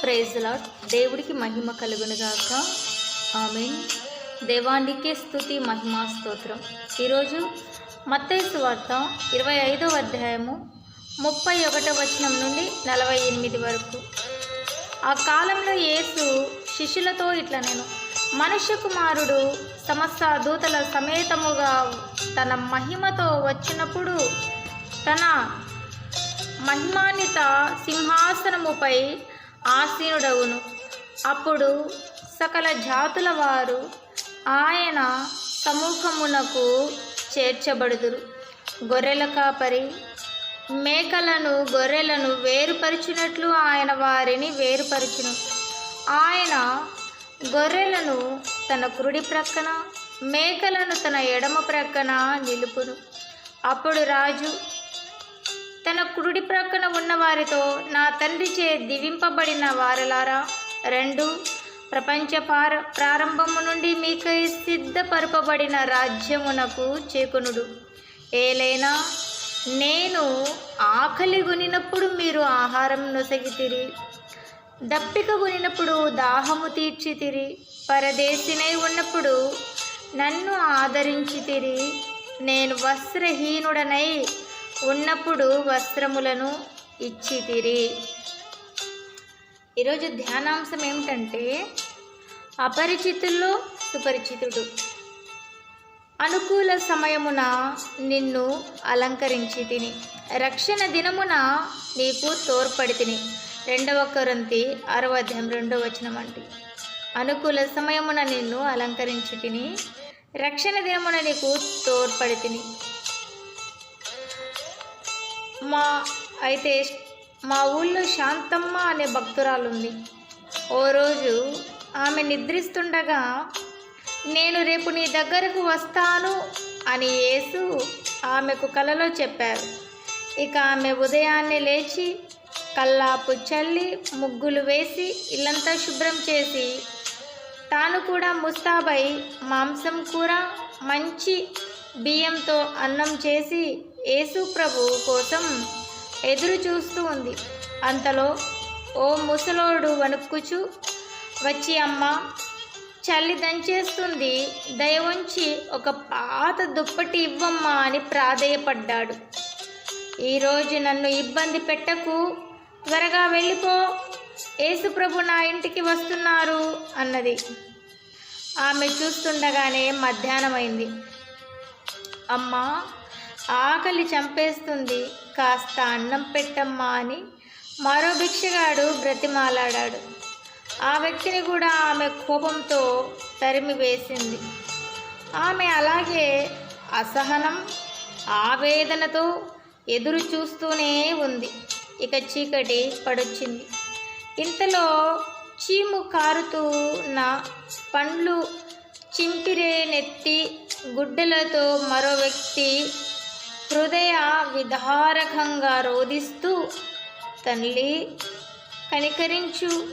Praise lord దేవుడికి మహిమ కలుగునుగాక ఆమె దేవానికే స్థుతి మహిమా స్తోత్రం. ఈరోజు మత్తైసు వార్త ఇరవై ఐదవ అధ్యాయము ముప్పై ఒకటో వచనం నుండి నలభై ఎనిమిది వరకు. ఆ కాలంలో యేసు శిష్యులతో ఇట్లా నేను మనుష్య కుమారుడు సమస్త దూతల సమేతముగా తన మహిమతో వచ్చినప్పుడు తన మహిమాన్విత సింహాసనముపై ఆసీనుడవును అప్పుడు సకల జాతుల వారు ఆయన సముఖమునకు చేర్చబడుదురు. గొర్రెల కాపరి మేకలను గొర్రెలను వేరుపరిచినట్లు ఆయన వారిని వేరుపరిచును. ఆయన గొర్రెలను తన కురుడి ప్రక్కన మేకలను తన ఎడమ ప్రక్కన నిలుపును. అప్పుడు రాజు తన కుడి ప్రక్కన ఉన్న వారితో నా తండ్రి చే దివింపబడిన వారలారా రెండు. ప్రపంచ పార ప్రారంభము నుండి మీకై సిద్ధపరపబడిన రాజ్యమునకు చేకునుడు. ఏలైనా నేను ఆకలి కొనినప్పుడు మీరు ఆహారం నొసగితిరి. దప్పిక కొనినప్పుడు దాహము తీర్చితిరి. పరదేశినై ఉన్నప్పుడు నన్ను ఆదరించితిరి. నేను వస్త్రహీనుడనై ఉన్నప్పుడు వస్త్రములను ఇచ్చితిరి ఈరోజు ధ్యానాంశం ఏమిటంటే అపరిచితుల్లో సుపరిచితుడు. అనుకూల సమయమున నిన్ను అలంకరించి తిని రక్షణ దినమున నీకు తోడ్పడి తిని రెండవ కొరంతి ఆరవ అధ్యాయం రెండవ వచనం అండి. అనుకూల సమయమున నిన్ను అలంకరించి తిని రక్షణ దినమున నీకు తోడ్పడి తిని మా అయితే మా ఊళ్ళో శాంతమ్మ అనే భక్తురాలుంది. ఓ రోజు ఆమె నిద్రిస్తుండగా నేను రేపు నీ దగ్గరకు వస్తాను అని యేసు ఆమెకు కలలో చెప్పారు. ఇక ఆమె ఉదయాన్నే లేచి కల్లాపు చల్లి ముగ్గులు వేసి ఇల్లంతా శుభ్రం చేసి తాను కూడా ముస్తాబై మాంసం కూర మంచి బియ్యంతో అన్నం చేసి యేసు ప్రభు కోసం ఎదురు చూస్తూ ఉంది. అంతలో ఓ ముసలోడు వణుక్కుచు వచ్చి అమ్మ చల్లి దంచేస్తుంది. దయవుంచి ఒక పాత దుప్పటి ఇవ్వమ్మా అని ప్రాధేయపడ్డాడు. ఈరోజు నన్ను ఇబ్బంది పెట్టకు. త్వరగా వెళ్ళిపో. యేసుప్రభు నా ఇంటికి వస్తున్నారు అన్నది. ఆమె చూస్తుండగానే మధ్యాహ్నమైంది. అమ్మా ఆకలి చంపేస్తుంది. కాస్త అన్నం పెట్టమ్మా అని మరో భిక్షగాడు బ్రతిమాలాడాడు. ఆ వ్యక్తిని కూడా ఆమె కోపంతో తరిమి వేసింది. ఆమె అలాగే అసహనం ఆవేదనతో ఎదురు చూస్తూనే ఉంది. ఇక చీకటి పడొచ్చింది. ఇంతలో చీము కారుతూ నా పండ్లు చింపిరే నెత్తి గుడ్డలతో మరో వ్యక్తి హృదయ విధారకంగా రోధిస్తూ తల్లి కనికరించు.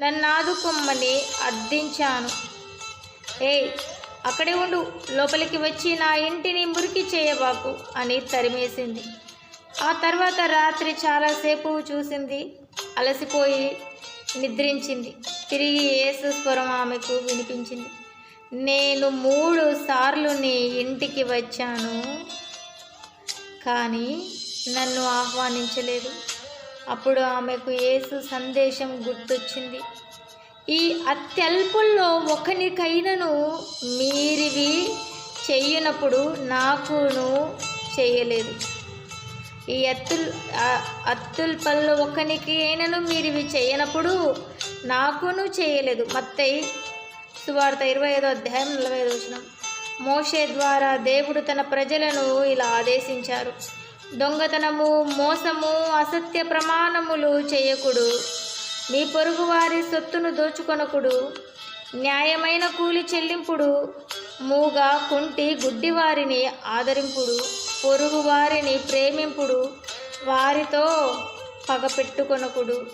నన్నాదుకొమ్మని అర్థించాను. ఏయ్ అక్కడే ఉండు. లోపలికి వచ్చి నా ఇంటిని మురికి చేయబాకు అని తరిమేసింది. ఆ తర్వాత రాత్రి చాలాసేపు చూసింది. అలసిపోయి నిద్రించింది. తిరిగి యేసు స్వరం ఆమెకు వినిపించింది. నేను మూడు సార్లు నీ ఇంటికి వచ్చాను. కానీ నన్ను ఆహ్వానించలేదు. అప్పుడు ఆమెకు యేసు సందేశం గుర్తొచ్చింది. ఈ అత్యల్పుల్లో ఒకనికైనను మీరివి చెయ్యనప్పుడు నాకును చేయలేదు. ఈ అత్తుల్ అత్తుల్పల్లో ఒకనికి అయినను మీరు ఇవి చేయనప్పుడు నాకును చేయలేదు. మత్తయి సువార్త ఇరవై ఐదో అధ్యాయం నలభై ఐదు వచ్చినాం మోషే ద్వారా దేవుడు తన ప్రజలను ఇలా ఆదేశించారు. దొంగతనము మోసము అసత్య ప్రమాణములు చేయకుడు. మీ పొరుగువారి సొత్తును దోచుకొనకుడు. న్యాయమైన కూలి చెల్లింపుడు. మూగ కుంటి గుడ్డివారిని ఆదరింపుడు. పొరుగువారిని ప్రేమింపుడు. వారితో పగపెట్టుకొనకుడు.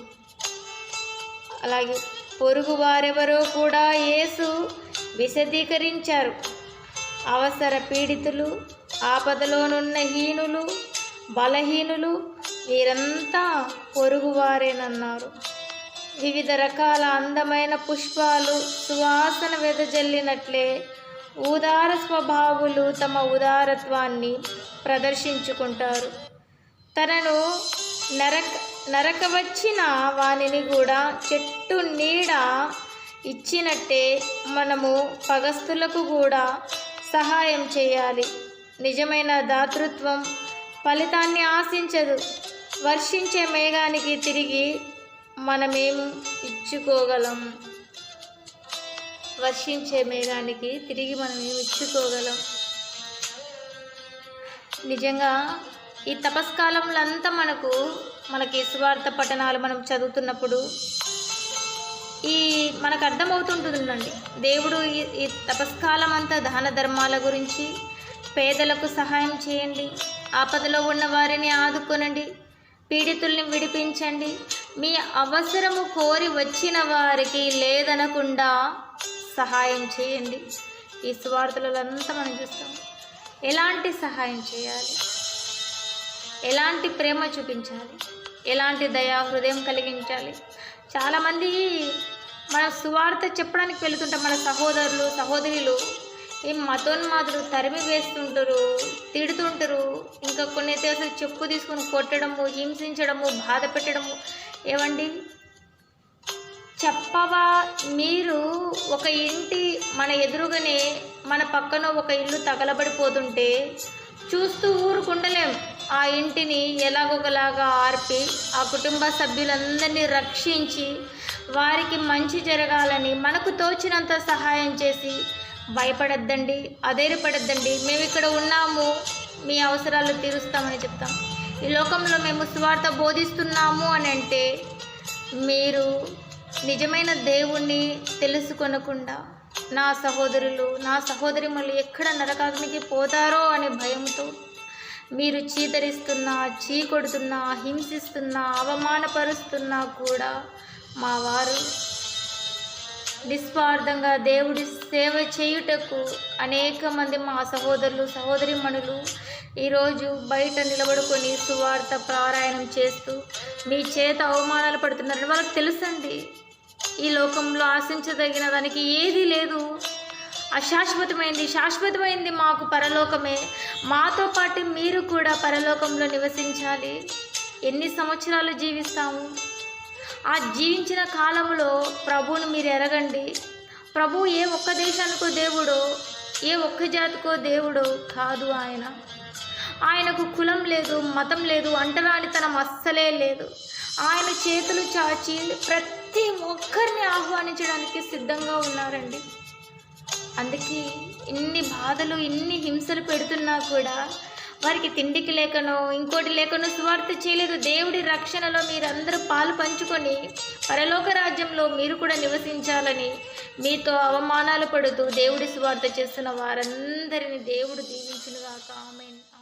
అలాగే పొరుగు వారెవరో కూడా యేసు విశదీకరించారు. అవసర పీడితులు ఆపదలోనున్న హీనులు బలహీనులు వీరంతా పొరుగువారేనన్నారు. వివిధ రకాల అందమైన పుష్పాలు సువాసన వెదజల్లినట్లే ఉదార స్వభావులు తమ ఉదారత్వాన్ని ప్రదర్శించుకుంటారు. తనను నరక నరక వచ్చిన వానిని కూడా చెట్టు నీడ ఇచ్చినట్టే మనము పగస్తులకు కూడా సహాయం చేయాలి. నిజమైన దాతృత్వం ఫలితాన్ని ఆశించదు. వర్షించే మేఘానికి తిరిగి మనమేం ఇచ్చుకోగలం? వర్షించే మేఘానికి తిరిగి మనం ఏమి ఇచ్చుకోగలం? నిజంగా ఈ తపస్కాలంలో అంతా మనకు మనకి స్వార్థ పఠనాలు మనం చదువుతున్నప్పుడు ఈ మనకు అర్థమవుతుంటుందండి. దేవుడు ఈ ఈ తపస్కాలం అంతా దాన ధర్మాల గురించి పేదలకు సహాయం చేయండి. ఆపదలో ఉన్న వారిని ఆదుకొనండి. పీడితుల్ని విడిపించండి. మీ అవసరము కోరి వచ్చిన వారికి లేదనకుండా సహాయం చేయండి. ఈ స్వార్థలంతా మనం చూస్తాం. ఎలాంటి సహాయం చేయాలి? ఎలాంటి ప్రేమ చూపించాలి? ఎలాంటి దయా హృదయం కలిగించాలి? చాలామంది మన సువార్త చెప్పడానికి వెళుతుంటాం మన సహోదరులు సహోదరులు. ఈ మతోన్మాదులు తరిమి వేస్తుంటారు తిడుతుంటారు. ఇంకా కొన్ని అయితే అసలు చెప్పు తీసుకొని కొట్టడము హింసించడము బాధ పెట్టడము. ఏవండి? చెప్పవా? మీరు ఒక ఇంటి మన ఎదురుగానే మన పక్కన ఒక ఇల్లు తగలబడిపోతుంటే చూస్తూ ఊరుకుండలేం. ఆ ఇంటిని ఎలాగొకలాగా ఆర్పి ఆ కుటుంబ సభ్యులందరినీ రక్షించి వారికి మంచి జరగాలని మనకు తోచినంత సహాయం చేసి భయపడద్దండి అధైర్యపడద్దండి. మేము ఇక్కడ ఉన్నాము మీ అవసరాలు తీరుస్తామని చెప్తాం. ఈ లోకంలో మేము స్వార్థ బోధిస్తున్నాము అని అంటే మీరు నిజమైన దేవుణ్ణి తెలుసుకొనకుండా నా సహోదరులు నా సహోదరిములు ఎక్కడ నరకాగ్నికి పోతారో అనే భయంతో మీరు చీతరిస్తున్నా చీకొడుతున్నా హింసిస్తున్నా అవమానపరుస్తున్నా కూడా మా వారు నిస్వార్థంగా దేవుడి సేవ చేయుటకు అనేక మంది మా సహోదరులు సహోదరిమణులు ఈరోజు బయట నిలబడుకొని సువార్త పారాయణం చేస్తూ మీ చేత అవమానాలు పడుతున్నారని వాళ్ళకి తెలుసండి. ఈ లోకంలో ఆశించదగిన దానికి ఏదీ లేదు. అశాశ్వతమైంది. శాశ్వతమైంది మాకు పరలోకమే. మాతో పాటు మీరు కూడా పరలోకంలో నివసించాలి. ఎన్ని సంవత్సరాలు జీవిస్తాము? ఆ జీవించిన కాలంలో ప్రభువును మీరు ఎరగండి. ప్రభు ఏ ఒక్క దేశానికో దేవుడో ఏ ఒక్క జాతికో దేవుడో కాదు ఆయన. ఆయనకు కులం లేదు మతం లేదు అంటరానితనం అస్సలే లేదు. ఆయన చేతులు చాచి ప్రతి ఒక్కరిని ఆహ్వానించడానికి సిద్ధంగా ఉన్నారండి. అందుకే ఇన్ని బాధలు ఇన్ని హింసలు పెడుతున్నా కూడా వారికి తిండికి లేకనో ఇంకోటి లేకనో సువార్త చేయలేదు. దేవుడి రక్షణలో మీరందరూ పాలు పంచుకొని పరలోక రాజ్యంలో మీరు కూడా నివసించాలని మీతో అవమానాలు పడుతూ దేవుడి సువార్త చేస్తున్న వారందరిని దేవుడు దీవించునుగాక. ఆమెన్.